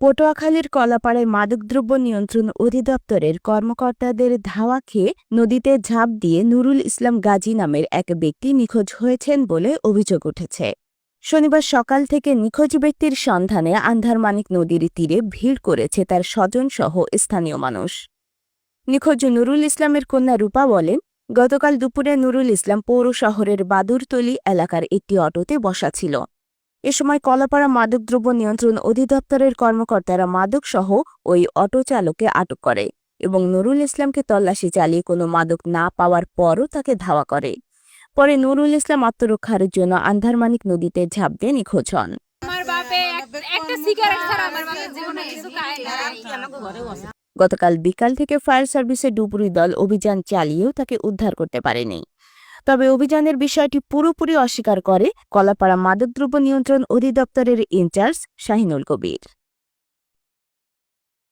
পটুয়াখালীর কলাপাড়ায় মাদকদ্রব্য নিয়ন্ত্রণ অধিদপ্তরের কর্মকর্তাদের ধাওয়া খেয়ে নদীতে ঝাঁপ দিয়ে নুরুল ইসলাম গাজী নামের এক ব্যক্তি নিখোঁজ হয়েছেন বলে অভিযোগ উঠেছে। শনিবার সকাল থেকে নিখোঁজ ব্যক্তির সন্ধানে আন্ধারমানিক নদীর তীরে ভিড় করেছে তার স্বজনসহ স্থানীয় মানুষ। নিখোঁজ নুরুল ইসলামের কন্যা রূপা বলেন, গতকাল দুপুরে নুরুল ইসলাম পৌর শহরের বাদুরতলি এলাকার একটি অটোতে বসা ছিল। এ সময় কলাপাড়া মাদকদ্রব্য নিয়ন্ত্রণ অধিদপ্তরের কর্মকর্তারা মাদকসহ ওই অটো চালককে আটক করে এবং নুরুল ইসলামকে তল্লাশি চালিয়ে কোনো মাদক না পাওয়ার পরও তাকে ধাওয়া করে। পরে নুরুল ইসলাম আত্মরক্ষার জন্য আন্ধারমানিক নদীতে ঝাঁপ দিয়ে নিখোঁজ হন। গতকাল বিকাল থেকে ফায়ার সার্ভিসের ডুবুরি দল অভিযান চালিয়েও তাকে উদ্ধার করতে পারেনি। তবে অভিযানের বিষয়টি পুরোপুরি অস্বীকার করে কলাপাড়া মাদকদ্রব্য নিয়ন্ত্রণ অধিদপ্তরের ইনচার্জ শাহিনুল কবির।